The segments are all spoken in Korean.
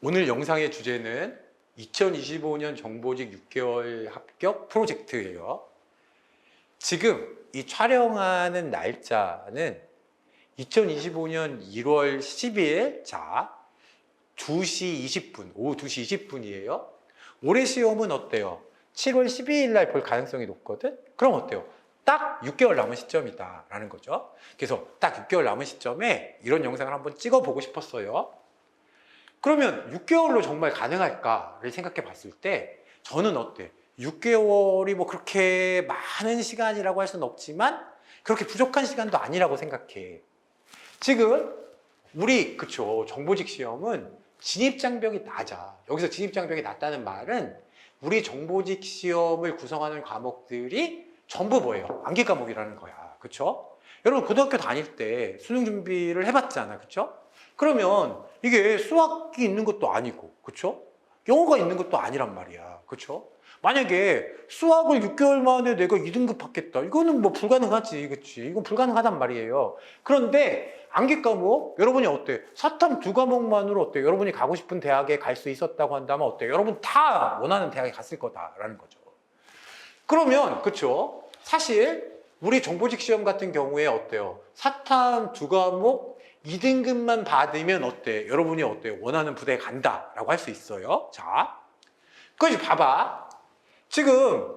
오늘 영상의 주제는 2025년 정보직 6개월 합격 프로젝트예요. 지금 이 촬영하는 날짜는 2025년 1월 10일 자 2시 20분 오후 2시 20분이에요. 올해 시험은 어때요? 7월 12일 날 볼 가능성이 높거든? 그럼 어때요? 딱 6개월 남은 시점이다라는 거죠. 그래서 딱 6개월 남은 시점에 이런 영상을 한번 찍어보고 싶었어요. 그러면 6개월로 정말 가능할까를 생각해 봤을 때 저는 어때? 6개월이 뭐 그렇게 많은 시간이라고 할 수는 없지만 그렇게 부족한 시간도 아니라고 생각해. 지금 우리 그쵸 정보직 시험은 진입 장벽이 낮아. 여기서 진입 장벽이 낮다는 말은 우리 정보직 시험을 구성하는 과목들이 전부 뭐예요? 암기 과목이라는 거야. 그쵸? 여러분 고등학교 다닐 때 수능 준비를 해봤잖아. 그쵸? 그러면 이게 수학이 있는 것도 아니고, 그쵸? 영어가 있는 것도 아니란 말이야. 그쵸? 만약에 수학을 6개월 만에 내가 2등급 받겠다. 이거는 뭐 불가능하지. 그치? 이건 불가능하단 말이에요. 그런데 암기 과목, 여러분이 어때? 사탐 두 과목만으로 어때? 여러분이 가고 싶은 대학에 갈 수 있었다고 한다면 어때? 여러분 다 원하는 대학에 갔을 거다라는 거죠. 그러면, 그쵸? 사실, 우리 정보직 시험 같은 경우에 어때요? 사탐 두 과목 2등급만 받으면 어때? 여러분이 어때요? 원하는 부대에 간다 라고 할 수 있어요. 자, 그지 봐봐. 지금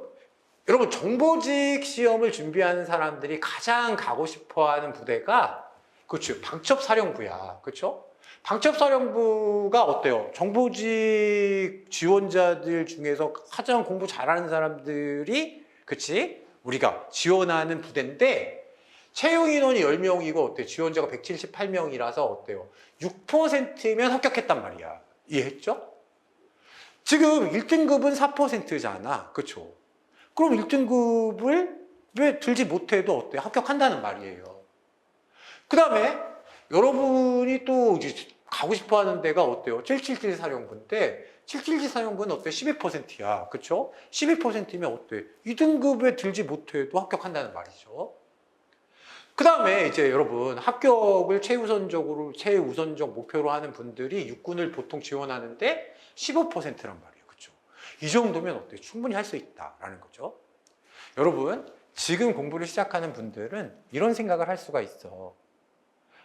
여러분 정보직 시험을 준비하는 사람들이 가장 가고 싶어 하는 부대가 그렇죠 방첩사령부야. 그렇죠? 방첩사령부가 어때요? 정보직 지원자들 중에서 가장 공부 잘하는 사람들이 그치? 우리가 지원하는 부대인데 채용 인원이 10명이고 어때? 지원자가 178명이라서 어때요? 6%면 합격했단 말이야. 이해했죠? 지금 1등급은 4%잖아. 그쵸? 그럼 1등급을 왜 들지 못해도 어때? 합격한다는 말이에요. 그 다음에 여러분이 또 이제 가고 싶어 하는 데가 어때요? 777 사령부인데 777 사령부는 어때? 12%야. 그쵸? 12%면 어때? 2등급에 들지 못해도 합격한다는 말이죠. 그 다음에 이제 여러분 합격을 최우선적으로 최우선적 목표로 하는 분들이 육군을 보통 지원하는데 15%란 말이에요. 그렇죠? 이 정도면 어때? 충분히 할 수 있다라는 거죠. 여러분 지금 공부를 시작하는 분들은 이런 생각을 할 수가 있어.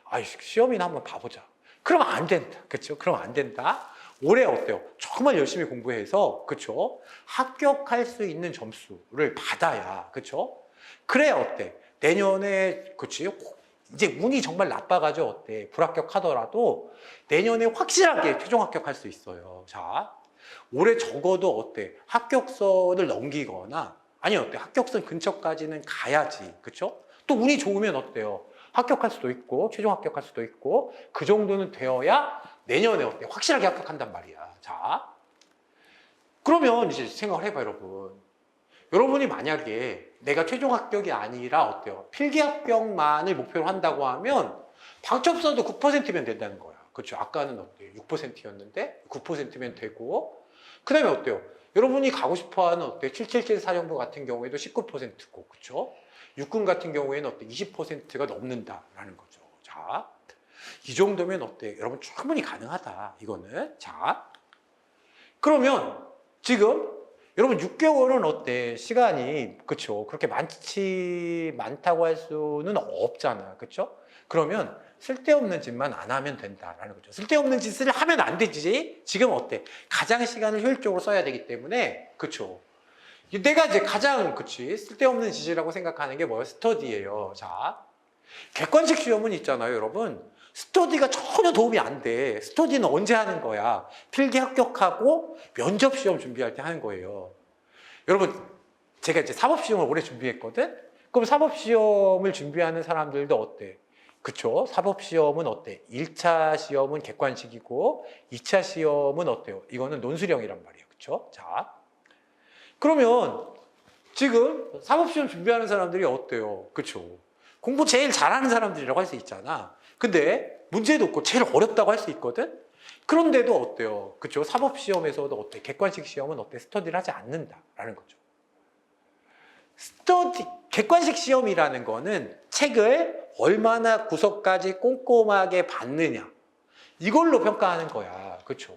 아이 시험이나 한번 봐보자. 그러면 안 된다. 그렇죠? 그러면 안 된다. 올해 어때요? 정말 열심히 공부해서 그렇죠? 합격할 수 있는 점수를 받아야 그렇죠? 그래 어때? 내년에 그치 이제 운이 정말 나빠가지고 어때 불합격하더라도 내년에 확실하게 최종 합격할 수 있어요. 자 올해 적어도 어때 합격선을 넘기거나 아니 어때 합격선 근처까지는 가야지 그쵸? 또 운이 좋으면 어때요? 합격할 수도 있고 최종 합격할 수도 있고 그 정도는 되어야 내년에 어때 확실하게 합격한단 말이야. 자 그러면 이제 생각을 해봐 여러분. 여러분이 만약에 내가 최종 합격이 아니라 어때요? 필기 합격만을 목표로 한다고 하면 방첩서도 9%면 된다는 거야. 그렇죠? 아까는 어때요? 6%였는데 9%면 되고 그 다음에 어때요? 여러분이 가고 싶어하는 어때요? 777 사령부 같은 경우에도 19%고 그렇죠? 육군 같은 경우에는 어때? 20%가 넘는다라는 거죠. 자, 이 정도면 어때? 여러분 충분히 가능하다. 이거는 자, 그러면 지금 여러분 6개월은 어때? 시간이 그쵸? 그렇게 많지 많다고 할 수는 없잖아, 그쵸? 그러면 쓸데없는 짓만 안 하면 된다라는 거죠. 쓸데없는 짓을 하면 안 되지. 지금 어때? 가장 시간을 효율적으로 써야 되기 때문에 그쵸? 내가 이제 가장 그치 쓸데없는 짓이라고 생각하는 게 뭐예요? 스터디예요. 자, 객관식 시험은 있잖아요, 여러분. 스터디가 전혀 도움이 안 돼. 스터디는 언제 하는 거야? 필기 합격하고 면접 시험 준비할 때 하는 거예요. 여러분, 제가 이제 사법 시험을 오래 준비했거든? 그럼 사법 시험을 준비하는 사람들도 어때? 그쵸? 사법 시험은 어때? 1차 시험은 객관식이고 2차 시험은 어때요? 이거는 논술형이란 말이에요. 그쵸? 자. 그러면 지금 사법 시험 준비하는 사람들이 어때요? 그쵸? 공부 제일 잘하는 사람들이라고 할 수 있잖아. 근데 문제도 없고 제일 어렵다고 할 수 있거든? 그런데도 어때요? 그쵸? 사법시험에서도 어때? 객관식 시험은 어때? 스터디를 하지 않는다라는 거죠. 스터디, 객관식 시험이라는 거는 책을 얼마나 구석까지 꼼꼼하게 봤느냐. 이걸로 평가하는 거야. 그쵸?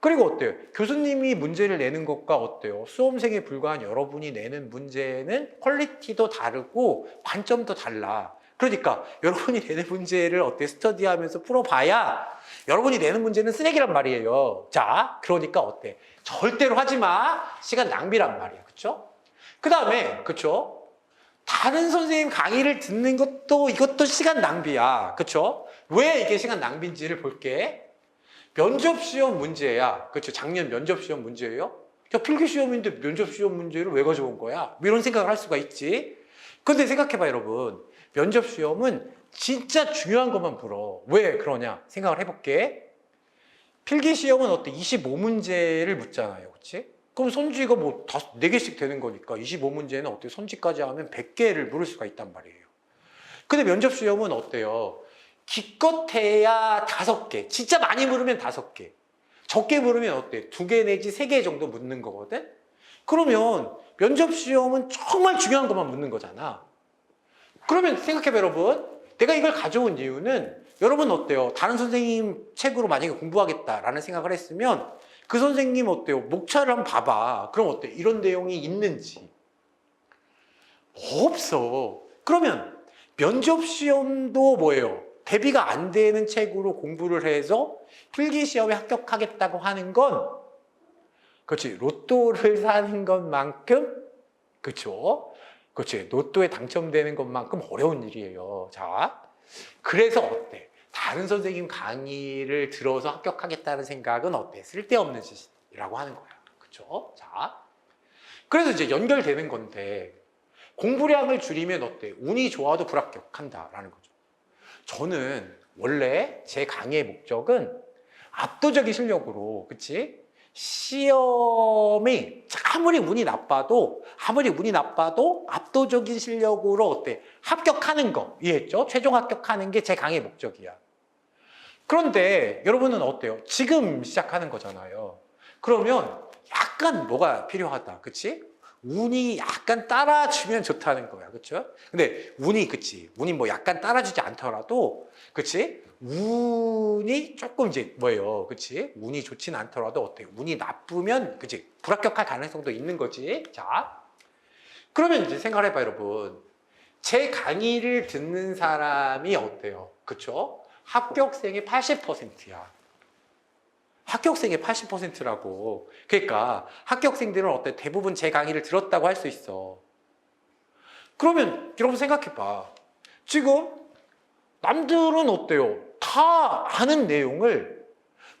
그리고 어때요? 교수님이 문제를 내는 것과 어때요? 수험생에 불과한 여러분이 내는 문제는 퀄리티도 다르고 관점도 달라. 그러니까 여러분이 내는 문제를 어때 스터디하면서 풀어봐야 여러분이 내는 문제는 쓰레기란 말이에요. 자, 그러니까 어때? 절대로 하지 마. 시간 낭비란 말이야. 그쵸? 그 다음에, 그쵸? 다른 선생님 강의를 듣는 것도 이것도 시간 낭비야. 그쵸? 왜 이게 시간 낭비인지를 볼게. 면접 시험 문제야. 그렇죠. 작년 면접 시험 문제예요. 야, 필기 시험인데 면접 시험 문제를 왜 가져온 거야? 뭐 이런 생각을 할 수가 있지. 근데 생각해봐, 여러분. 면접 시험은 진짜 중요한 것만 물어. 왜 그러냐? 생각을 해볼게. 필기 시험은 어때? 25문제를 묻잖아요. 그치? 그럼 선지가 뭐 다섯, 4개씩 되는 거니까 25문제는 어때? 선지까지 하면 100개를 물을 수가 있단 말이에요. 근데 면접 시험은 어때요? 기껏해야 다섯 개. 진짜 많이 물으면 다섯 개. 적게 물으면 어때? 두개 내지 세개 정도 묻는 거거든? 그러면 면접 시험은 정말 중요한 것만 묻는 거잖아. 그러면 생각해봐, 여러분. 내가 이걸 가져온 이유는 여러분 어때요? 다른 선생님 책으로 만약에 공부하겠다라는 생각을 했으면 그 선생님 어때요? 목차를 한번 봐봐. 그럼 어때? 이런 내용이 있는지. 없어. 그러면 면접 시험도 뭐예요? 대비가 안 되는 책으로 공부를 해서 필기 시험에 합격하겠다고 하는 건 그렇지 로또를 사는 것만큼 그렇죠 그렇지. 로또에 당첨되는 것만큼 어려운 일이에요. 자 그래서 어때? 다른 선생님 강의를 들어서 합격하겠다는 생각은 어때? 쓸데없는 짓이라고 하는 거야. 그렇죠 자 그래서 이제 연결되는 건데 공부량을 줄이면 어때? 운이 좋아도 불합격한다라는 거죠. 저는 원래 제 강의의 목적은 압도적인 실력으로, 그치? 시험이 아무리 운이 나빠도, 아무리 운이 나빠도 압도적인 실력으로 어때? 합격하는 거. 이해했죠? 최종 합격하는 게 제 강의의 목적이야. 그런데 여러분은 어때요? 지금 시작하는 거잖아요. 그러면 약간 뭐가 필요하다. 그치? 운이 약간 따라주면 좋다는 거야. 그쵸? 근데 운이, 그치? 운이 뭐 약간 따라주지 않더라도, 그치? 운이 조금 이제 뭐예요. 그치? 운이 좋진 않더라도 어때요? 운이 나쁘면, 그치? 불합격할 가능성도 있는 거지. 자. 그러면 이제 생각해 봐, 여러분. 제 강의를 듣는 사람이 어때요? 그쵸? 합격생의 80%야. 합격생의 80%라고. 그러니까 합격생들은 어때? 대부분 제 강의를 들었다고 할 수 있어. 그러면 여러분 생각해봐. 지금 남들은 어때요? 다 아는 내용을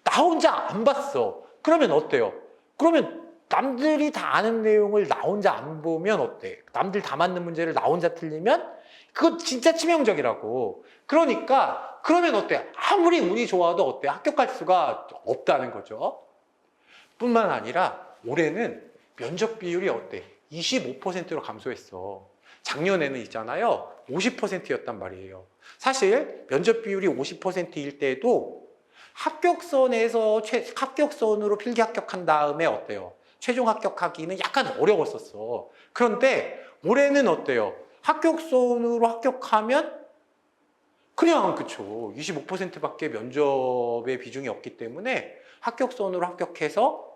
나 혼자 안 봤어. 그러면 어때요? 그러면 남들이 다 아는 내용을 나 혼자 안 보면 어때? 남들 다 맞는 문제를 나 혼자 틀리면 그거 진짜 치명적이라고. 그러니까 그러면 어때? 아무리 운이 좋아도 어때? 합격할 수가 없다는 거죠. 뿐만 아니라 올해는 면접 비율이 어때? 25%로 감소했어. 작년에는 있잖아요. 50%였단 말이에요. 사실 면접 비율이 50%일 때도 합격선에서 최, 합격선으로 필기 합격한 다음에 어때요? 최종 합격하기는 약간 어려웠었어. 그런데 올해는 어때요? 합격선으로 합격하면 그냥 그쵸. 25%밖에 면접의 비중이 없기 때문에 합격선으로 합격해서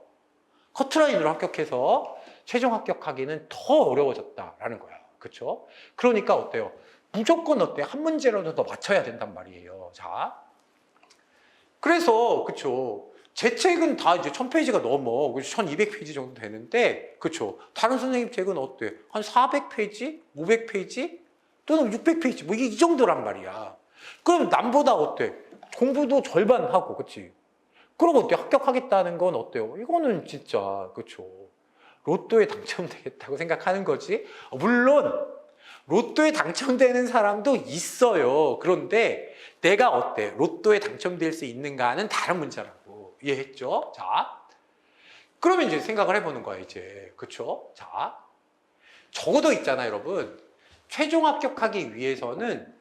커트라인으로 합격해서 최종 합격하기는 더 어려워졌다라는 거야. 그쵸? 그러니까 어때요? 무조건 어때? 한 문제라도 더 맞춰야 된단 말이에요. 자. 그래서 그쵸 제 책은 다 이제 1000페이지가 넘어 1200페이지 정도 되는데 그쵸 다른 선생님 책은 어때 한 400페이지 500페이지 또는 600페이지 뭐이 정도란 말이야 그럼 남보다 어때? 공부도 절반 하고, 그치? 그러고 어때? 합격하겠다는 건 어때요? 이거는 진짜, 그쵸? 로또에 당첨되겠다고 생각하는 거지? 어, 물론, 로또에 당첨되는 사람도 있어요. 그런데 내가 어때? 로또에 당첨될 수 있는가는 다른 문제라고. 이해했죠? 자. 그러면 이제 생각을 해보는 거야, 이제. 그쵸? 자. 적어도 있잖아, 여러분. 최종 합격하기 위해서는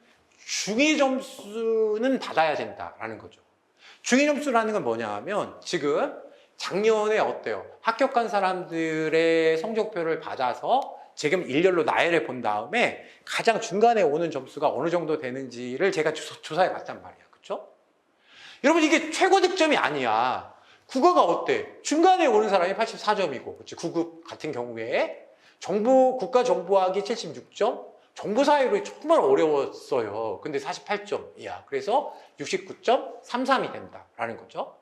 중위 점수는 받아야 된다라는 거죠. 중위 점수라는 건 뭐냐 하면 지금 작년에 어때요? 합격한 사람들의 성적표를 받아서 지금 일렬로 나열해 본 다음에 가장 중간에 오는 점수가 어느 정도 되는지를 제가 조- 조사해 봤단 말이야. 그렇죠? 여러분 이게 최고 득점이 아니야. 국어가 어때? 중간에 오는 사람이 84점이고, 그치? 9급 같은 경우에 정부, 국가 정보학이 76점, 정보사회로 정말 어려웠어요. 근데 48점이야. 그래서 69.33이 된다라는 거죠.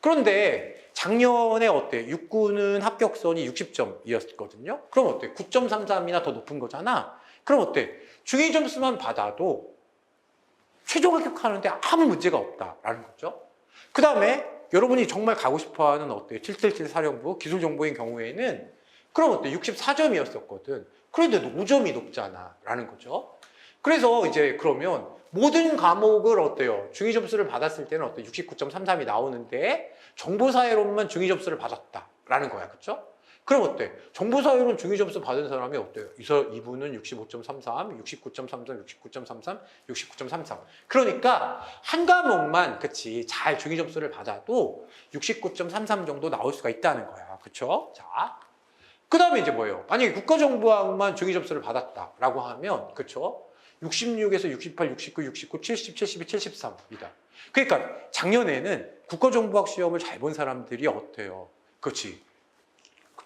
그런데 작년에 어때? 육군은 합격선이 60점이었거든요. 그럼 어때? 9.33이나 더 높은 거잖아. 그럼 어때? 중위 점수만 받아도 최종 합격하는데 아무 문제가 없다라는 거죠. 그 다음에 여러분이 정말 가고 싶어 하는 어때? 777 사령부 기술정보인 경우에는 그럼 어때? 64점이었었거든. 그런데 5점이 높잖아. 라는 거죠. 그래서 이제 그러면 모든 과목을 어때요? 중위 점수를 받았을 때는 어때? 69.33이 나오는데 정보사회론만 중위 점수를 받았다. 라는 거야. 그쵸? 그럼 어때? 정보사회론 중위 점수 받은 사람이 어때요? 이분은 65.33, 69.33, 69.33, 69.33. 그러니까 한 과목만 그치 잘 중위 점수를 받아도 69.33 정도 나올 수가 있다는 거야. 그쵸? 자. 그 다음에 이제 뭐예요? 만약에 국가정보학만 중위 점수를 받았다라고 하면, 그쵸? 66에서 68, 69, 69, 70, 72, 73이다. 그러니까 작년에는 국가정보학 시험을 잘 본 사람들이 어때요? 그렇지.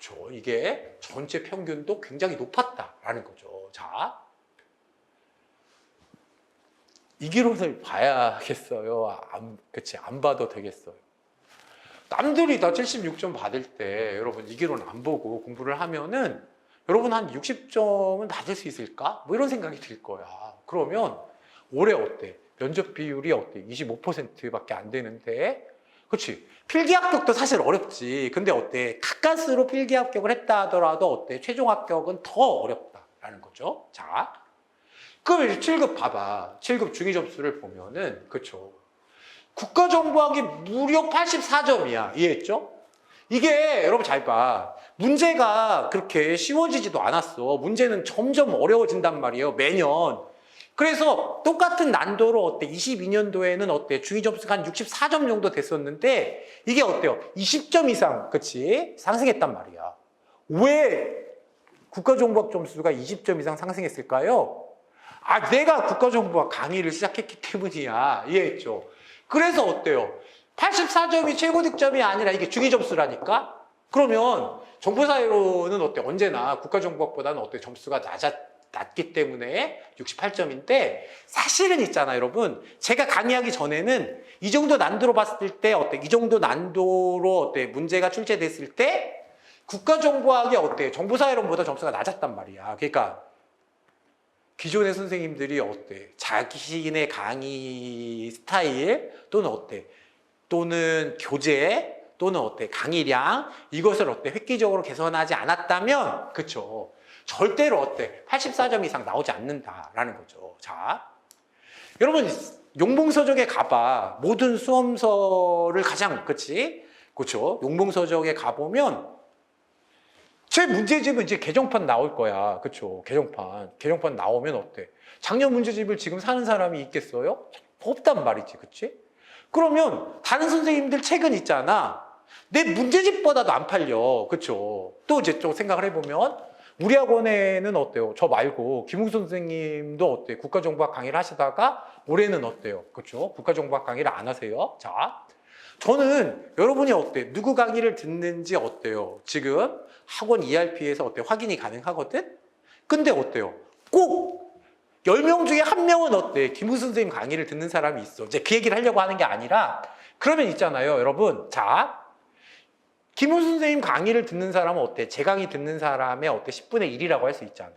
그쵸. 이게 전체 평균도 굉장히 높았다라는 거죠. 자. 이기론을 봐야겠어요. 안, 그치. 안 봐도 되겠어요. 남들이 다 76점 받을 때 여러분 이기론 안 보고 공부를 하면은 여러분 한 60점은 받을 수 있을까? 뭐 이런 생각이 들 거야. 그러면 올해 어때? 면접 비율이 어때? 25%밖에 안 되는데 그렇지. 필기 합격도 사실 어렵지. 근데 어때? 가까스로 필기 합격을 했다 하더라도 어때? 최종 합격은 더 어렵다라는 거죠. 자. 그럼 이제 7급 봐봐. 7급 중위 점수를 보면은 그렇죠. 국가정보학이 무려 84점이야. 이해했죠? 이게 여러분 잘 봐. 문제가 그렇게 쉬워지지도 않았어. 문제는 점점 어려워진단 말이에요. 매년. 그래서 똑같은 난도로 어때? 22년도에는 어때? 중위 점수가 한 64점 정도 됐었는데 이게 어때요? 20점 이상, 그치? 상승했단 말이야. 왜 국가정보학 점수가 20점 이상 상승했을까요? 아, 내가 국가정보학 강의를 시작했기 때문이야. 이해했죠? 그래서 어때요? 84점이 최고 득점이 아니라 이게 중위 점수라니까? 그러면 정보사회로는 어때? 언제나 국가정보학보다는 어때? 점수가 낮았, 낮기 때문에 68점인데 사실은 있잖아, 여러분. 제가 강의하기 전에는 이 정도 난도로 봤을 때 어때? 이 정도 난도로 어때? 문제가 출제됐을 때 국가정보학이 어때? 정보사회론보다 점수가 낮았단 말이야. 그러니까 기존의 선생님들이 어때? 자신의 강의 스타일 또는 어때? 또는 교재 또는 어때? 강의량 이것을 어때? 획기적으로 개선하지 않았다면 그쵸? 절대로 어때? 84점 이상 나오지 않는다라는 거죠. 자, 여러분 용봉서적에 가봐 모든 수험서를 가장 그치? 그쵸? 용봉서적에 가보면 제 문제집은 이제 개정판 나올 거야. 그쵸? 개정판. 개정판 나오면 어때? 작년 문제집을 지금 사는 사람이 있겠어요? 없단 말이지. 그치? 그러면 다른 선생님들 책은 있잖아. 내 문제집보다도 안 팔려. 그쵸? 또 이제 좀 생각을 해보면 우리 학원에는 어때요? 저 말고 김웅 선생님도 어때요? 국가정보학 강의를 하시다가 올해는 어때요? 그쵸? 국가정보학 강의를 안 하세요? 자, 저는 여러분이 어때? 누구 강의를 듣는지 어때요? 지금 학원 ERP에서 어때? 확인이 가능하거든? 근데 어때요? 꼭 10명 중에 한 명은 어때? 김우 선생님 강의를 듣는 사람이 있어. 이제 그 얘기를 하려고 하는 게 아니라 그러면 있잖아요, 여러분. 자, 김우 선생님 강의를 듣는 사람은 어때? 제 강의 듣는 사람의 어때? 10분의 1이라고 할 수 있잖아.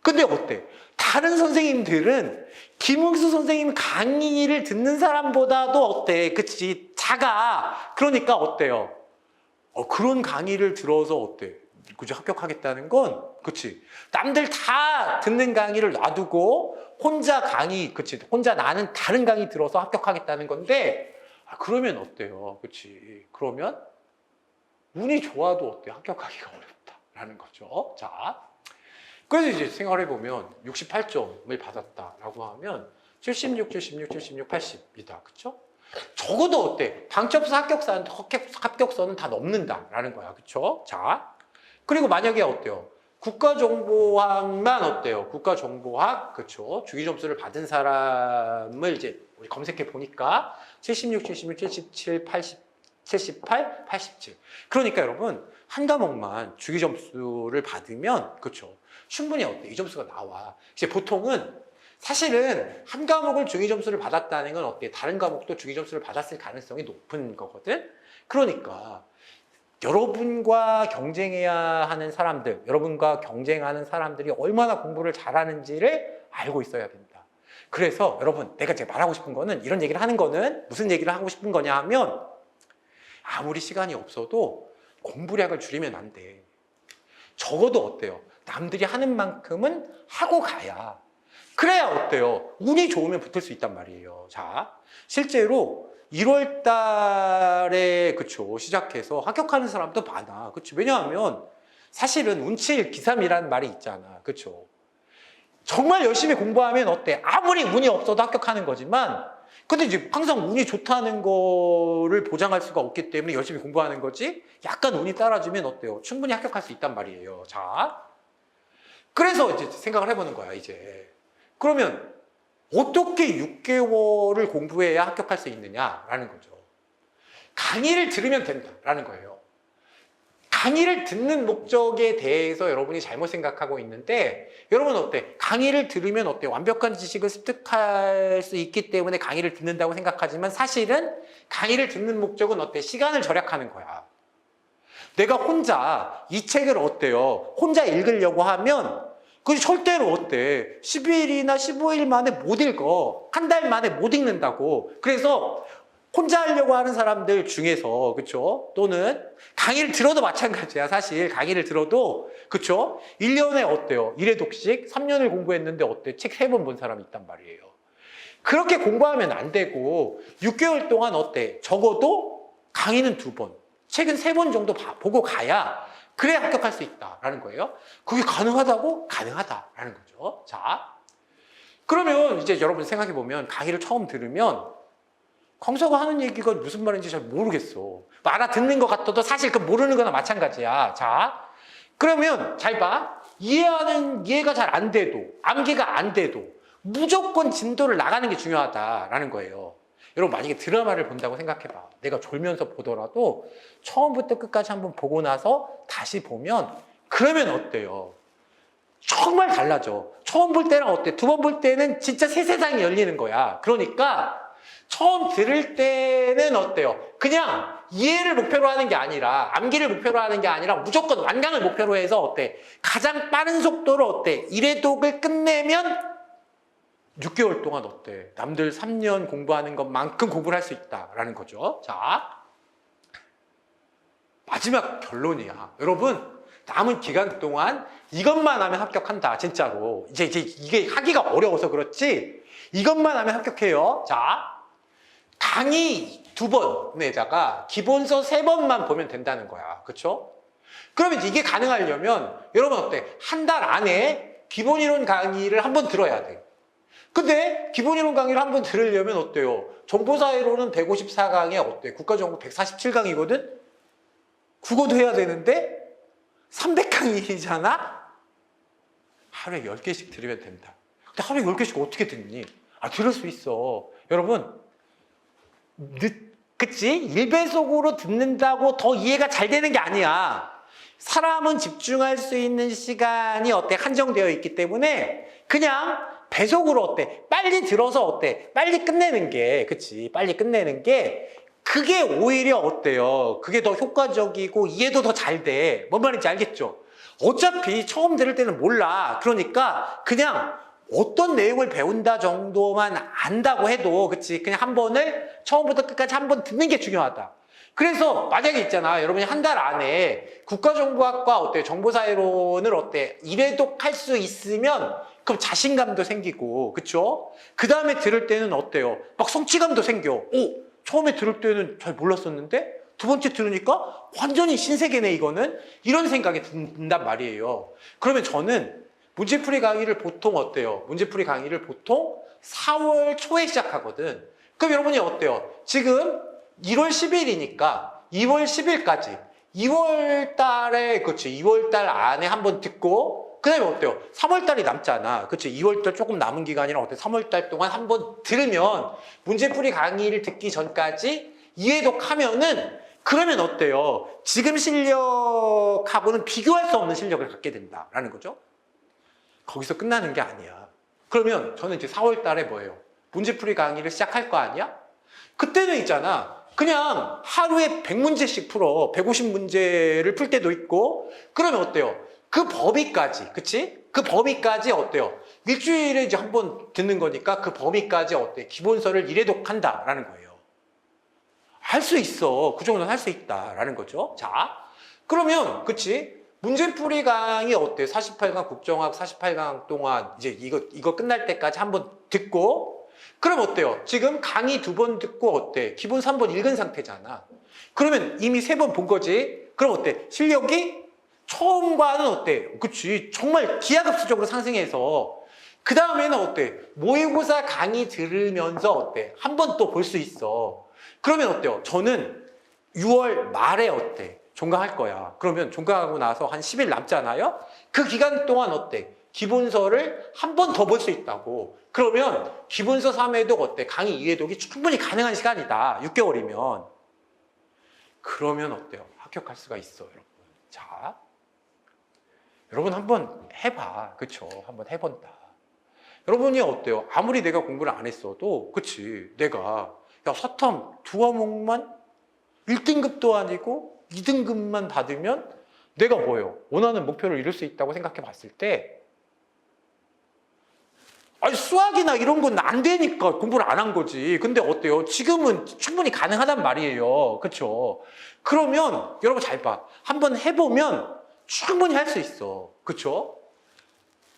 근데 어때? 다른 선생님들은 김웅수 선생님 강의를 듣는 사람보다도 어때? 그치? 작아. 그러니까 어때요? 어, 그런 강의를 들어서 어때? 그죠? 합격하겠다는 건, 그치? 남들 다 듣는 강의를 놔두고 혼자 강의, 그치? 혼자 나는 다른 강의 들어서 합격하겠다는 건데, 아, 그러면 어때요? 그치? 그러면 운이 좋아도 어때? 합격하기가 어렵다라는 거죠. 자. 그래서 이제 생각을 해보면 68점을 받았다라고 하면 76, 76, 76, 80이다. 그쵸? 적어도 어때? 방첩사 합격사는, 합격서는 다 넘는다라는 거야. 그쵸? 자. 그리고 만약에 어때요? 국가정보학만 어때요? 국가정보학, 그쵸? 주기 점수를 받은 사람을 이제 우리 검색해 보니까 76, 76, 77, 78, 87. 그러니까 여러분 한 과목만 주기 점수를 받으면 그렇죠. 충분히 어때? 이 점수가 나와. 이제 보통은 사실은 한 과목을 중위 점수를 받았다는 건 어때? 다른 과목도 중위 점수를 받았을 가능성이 높은 거거든. 그러니까 여러분과 경쟁해야 하는 사람들, 여러분과 경쟁하는 사람들이 얼마나 공부를 잘하는지를 알고 있어야 된다. 그래서 여러분, 내가 제가 말하고 싶은 거는 이런 얘기를 하는 거는 무슨 얘기를 하고 싶은 거냐 하면 아무리 시간이 없어도 공부량을 줄이면 안 돼. 적어도 어때요? 남들이 하는 만큼은 하고 가야. 그래야 어때요? 운이 좋으면 붙을 수 있단 말이에요. 자, 실제로 1월 달에 그쵸 시작해서 합격하는 사람도 많아. 그쵸 왜냐하면 사실은 운칠 기삼이라는 말이 있잖아. 그쵸 정말 열심히 공부하면 어때? 아무리 운이 없어도 합격하는 거지만 근데 이제 항상 운이 좋다는 거를 보장할 수가 없기 때문에 열심히 공부하는 거지 약간 운이 따라주면 어때요? 충분히 합격할 수 있단 말이에요. 자, 그래서 이제 생각을 해보는 거야, 이제. 그러면 어떻게 6개월을 공부해야 합격할 수 있느냐라는 거죠. 강의를 들으면 된다라는 거예요. 강의를 듣는 목적에 대해서 여러분이 잘못 생각하고 있는데 여러분 어때? 강의를 들으면 어때? 완벽한 지식을 습득할 수 있기 때문에 강의를 듣는다고 생각하지만 사실은 강의를 듣는 목적은 어때? 시간을 절약하는 거야. 내가 혼자 이 책을 어때요? 혼자 읽으려고 하면 그 절대로 어때? 10일이나 15일 만에 못 읽어. 한 달 만에 못 읽는다고. 그래서 혼자 하려고 하는 사람들 중에서 그쵸? 또는 강의를 들어도 마찬가지야. 사실 강의를 들어도 그쵸? 1년에 어때요? 1회 독식 3년을 공부했는데 어때? 책 3번 본 사람이 있단 말이에요. 그렇게 공부하면 안 되고 6개월 동안 어때? 적어도 강의는 두 번, 책은 세 번 정도 봐- 보고 가야 그래야 합격할 수 있다라는 거예요. 그게 가능하다고? 가능하다라는 거죠. 자, 그러면 이제 여러분 생각해 보면 강의를 처음 들으면 강사가 하는 얘기가 무슨 말인지 잘 모르겠어. 뭐 알아듣는 것 같아도 사실 그 모르는 거나 마찬가지야. 자, 그러면 잘 봐. 이해하는 이해가 잘 안 돼도 암기가 안 돼도 무조건 진도를 나가는 게 중요하다라는 거예요. 여러분 만약에 드라마를 본다고 생각해봐. 내가 졸면서 보더라도 처음부터 끝까지 한번 보고 나서 다시 보면 그러면 어때요? 정말 달라져. 처음 볼 때랑 어때? 두 번 볼 때는 진짜 새 세상이 열리는 거야. 그러니까 처음 들을 때는 어때요? 그냥 이해를 목표로 하는 게 아니라 암기를 목표로 하는 게 아니라 무조건 완강을 목표로 해서 어때? 가장 빠른 속도로 어때? 일회독을 끝내면 6개월 동안 어때? 남들 3년 공부하는 것만큼 공부를 할 수 있다라는 거죠. 자, 마지막 결론이야. 여러분, 남은 기간 동안 이것만 하면 합격한다. 진짜로. 이제, 이제 이게 하기가 어려워서 그렇지. 이것만 하면 합격해요. 자, 강의 두 번에다가 기본서 세 번만 보면 된다는 거야. 그쵸? 그러면 이게 가능하려면 여러분 어때? 한 달 안에 기본 이론 강의를 한 번 들어야 돼. 근데 기본 이론 강의를 한 번 들으려면 어때요? 정보사회로는 154강에 어때? 국가정보 147강이거든? 국어도 해야 되는데 300강이잖아? 하루에 10개씩 들으면 된다. 근데 하루에 10개씩 어떻게 듣니? 아, 들을 수 있어. 여러분, 늦, 그치? 일배속으로 듣는다고 더 이해가 잘 되는 게 아니야. 사람은 집중할 수 있는 시간이 어때? 한정되어 있기 때문에 그냥 배속으로 어때? 빨리 들어서 어때? 빨리 끝내는 게, 그치? 빨리 끝내는 게 그게 오히려 어때요? 그게 더 효과적이고 이해도 더 잘 돼. 뭔 말인지 알겠죠? 어차피 처음 들을 때는 몰라. 그러니까 그냥 어떤 내용을 배운다 정도만 안다고 해도 그치 그냥 한 번을 처음부터 끝까지 한 번 듣는 게 중요하다. 그래서 만약에 있잖아 여러분이 한 달 안에 국가정보학과 어때 정보사회론을 어때 이래독 할 수 있으면 그럼 자신감도 생기고 그쵸? 그 다음에 들을 때는 어때요? 막 성취감도 생겨. 오 처음에 들을 때는 잘 몰랐었는데 두 번째 들으니까 완전히 신세계네 이거는 이런 생각이 든단 말이에요. 그러면 저는 문제풀이 강의를 보통 어때요? 문제풀이 강의를 보통 4월 초에 시작하거든. 그럼 여러분이 어때요? 지금 1월 10일이니까 2월 10일까지 2월 달에 그렇지 2월 달 안에 한번 듣고 그다음에 어때요? 3월 달이 남잖아. 그렇지 2월 달 조금 남은 기간이라 어때? 3월 달 동안 한번 들으면 문제풀이 강의를 듣기 전까지 이해독 하면은 그러면 어때요? 지금 실력하고는 비교할 수 없는 실력을 갖게 된다라는 거죠. 거기서 끝나는 게 아니야. 그러면 저는 이제 4월 달에 뭐예요? 문제풀이 강의를 시작할 거 아니야? 그때는 있잖아. 그냥 하루에 100문제씩 풀어. 150문제를 풀 때도 있고. 그러면 어때요? 그 범위까지, 그치? 그 범위까지 어때요? 일주일에 이제 한 번 듣는 거니까 그 범위까지 어때? 기본서를 이래독한다라는 거예요. 할 수 있어. 그 정도는 할 수 있다라는 거죠. 자, 그러면 그치? 문제풀이 강의 어때? 48강 국정학 48강 동안 이제 이거 이거 끝날 때까지 한번 듣고 그럼 어때요? 지금 강의 두 번 듣고 어때? 기본 3번 읽은 상태잖아. 그러면 이미 세 번 본 거지. 그럼 어때? 실력이 처음과는 어때? 그치? 정말 기하급수적으로 상승해서 그 다음에는 어때? 모의고사 강의 들으면서 어때? 한 번 또 볼 수 있어. 그러면 어때요? 저는 6월 말에 어때? 종강할 거야. 그러면 종강하고 나서 한 10일 남잖아요? 그 기간 동안 어때? 기본서를 한 번 더 볼 수 있다고. 그러면 기본서 3회독 어때? 강의 2회독이 충분히 가능한 시간이다. 6개월이면. 그러면 어때요? 합격할 수가 있어, 여러분. 자. 여러분 한번 해봐. 그쵸? 한번 해본다. 여러분이 어때요? 아무리 내가 공부를 안 했어도, 그치? 내가, 야, 사탐 두 과목만 1등급도 아니고 2등급만 받으면 내가 뭐예요? 원하는 목표를 이룰 수 있다고 생각해 봤을 때, 아니, 수학이나 이런 건 안 되니까 공부를 안 한 거지. 근데 어때요? 지금은 충분히 가능하단 말이에요. 그쵸? 그러면, 여러분 잘 봐. 한번 해보면 충분히 할 수 있어. 그쵸?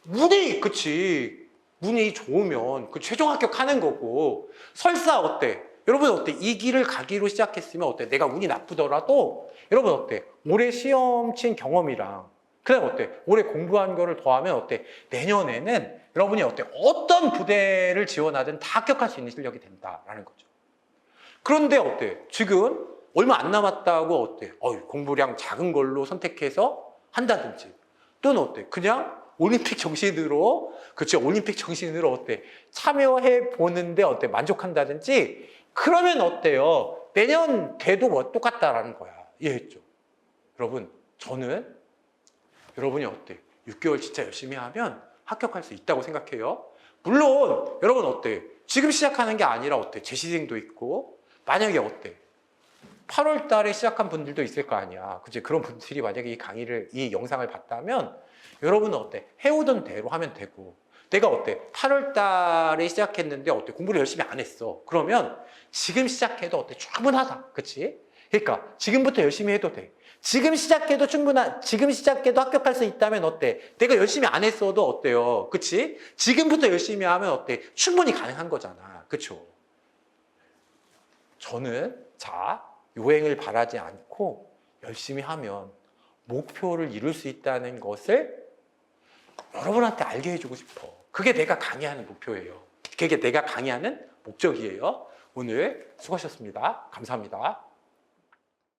운이, 그치. 운이 좋으면 그 최종 합격하는 거고. 설사 어때? 여러분 어때? 이 길을 가기로 시작했으면 어때? 내가 운이 나쁘더라도 여러분 어때? 올해 시험 친 경험이랑 그다음 어때? 올해 공부한 거를 더하면 어때? 내년에는 여러분이 어때? 어떤 부대를 지원하든 다 합격할 수 있는 실력이 된다라는 거죠. 그런데 어때? 지금 얼마 안 남았다고 어때? 어이, 공부량 작은 걸로 선택해서 한다든지 또는 어때? 그냥 올림픽 정신으로 그렇죠 올림픽 정신으로 어때? 참여해 보는데 어때? 만족한다든지 그러면 어때요? 내년 돼도 뭐 똑같다라는 거야. 이해했죠? 여러분 저는 여러분이 어때? 6개월 진짜 열심히 하면 합격할 수 있다고 생각해요. 물론 여러분 어때? 지금 시작하는 게 아니라 어때? 재시생도 있고 만약에 어때? 8월 달에 시작한 분들도 있을 거 아니야. 그치? 그런 분들이 만약에 이 강의를, 이 영상을 봤다면 여러분은 어때? 해오던 대로 하면 되고 내가 어때? 8월 달에 시작했는데 어때? 공부를 열심히 안 했어. 그러면 지금 시작해도 어때? 충분하다. 그치? 그러니까 지금부터 열심히 해도 돼. 지금 시작해도 충분한, 지금 시작해도 합격할 수 있다면 어때? 내가 열심히 안 했어도 어때요? 그치? 지금부터 열심히 하면 어때? 충분히 가능한 거잖아. 그쵸? 저는, 자, 요행을 바라지 않고 열심히 하면 목표를 이룰 수 있다는 것을 여러분한테 알게 해주고 싶어. 그게 내가 강의하는 목표예요. 그게 내가 강의하는 목적이에요. 오늘 수고하셨습니다. 감사합니다.